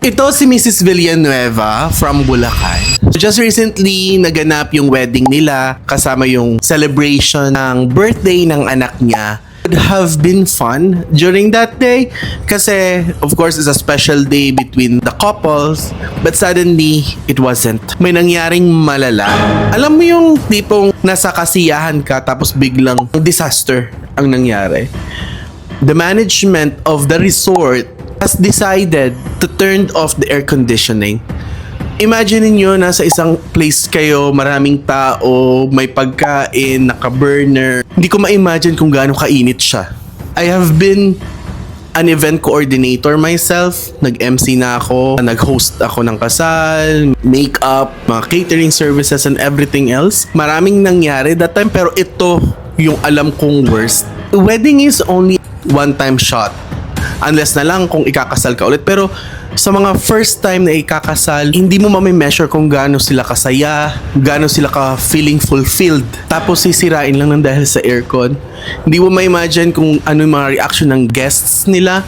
Ito si Mrs. Villanueva from Bulacan. Just recently, naganap yung wedding nila kasama yung celebration ng birthday ng anak niya. Would have been fun during that day kasi of course it's a special day between the couples but suddenly it wasn't. May nangyaring malala. Alam mo yung tipong nasa kasiyahan ka tapos biglang disaster ang nangyari the management of the resort has decided to turn off the air conditioning. Imagine niyo nasa isang place kayo, maraming tao, may pagkain, naka-burner. Hindi ko ma-imagine kung gaano kainit siya. I have been an event coordinator myself. Nag-MC na ako, nag-host ako ng kasal, makeup, mga catering services and everything else. Maraming nangyari that time pero ito yung alam kong worst. Wedding is only one-time shot. Unless na lang kung ikakasal ka ulit. Pero sa mga first time na ikakasal, hindi mo mami-measure kung gaano sila kasaya, gaano sila ka feeling fulfilled. Tapos sisirain lang ng dahil sa aircon. Hindi mo ma-imagine kung ano yung mga reaction ng guests nila.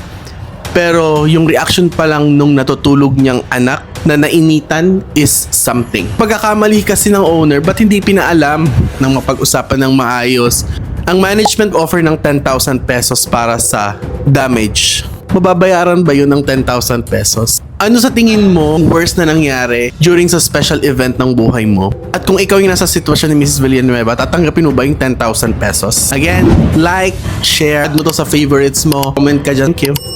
Pero yung reaction pa lang nung natutulog niyang anak na nainitan is something. Pagkakamali kasi ng owner, ba't hindi pinaalam ng mapag-usapan ng maayos? Ang management offer ng 10,000 pesos para sa damage. Mababayaran ba yun ng 10,000 pesos? Ano sa tingin mo worst na nangyari during sa special event ng buhay mo? At kung ikaw yung nasa sitwasyon ni Mrs. Villanueva, tatanggapin mo ba yung 10,000 pesos? Again, like, share, add mo to sa favorites mo, comment ka dyan. Thank you.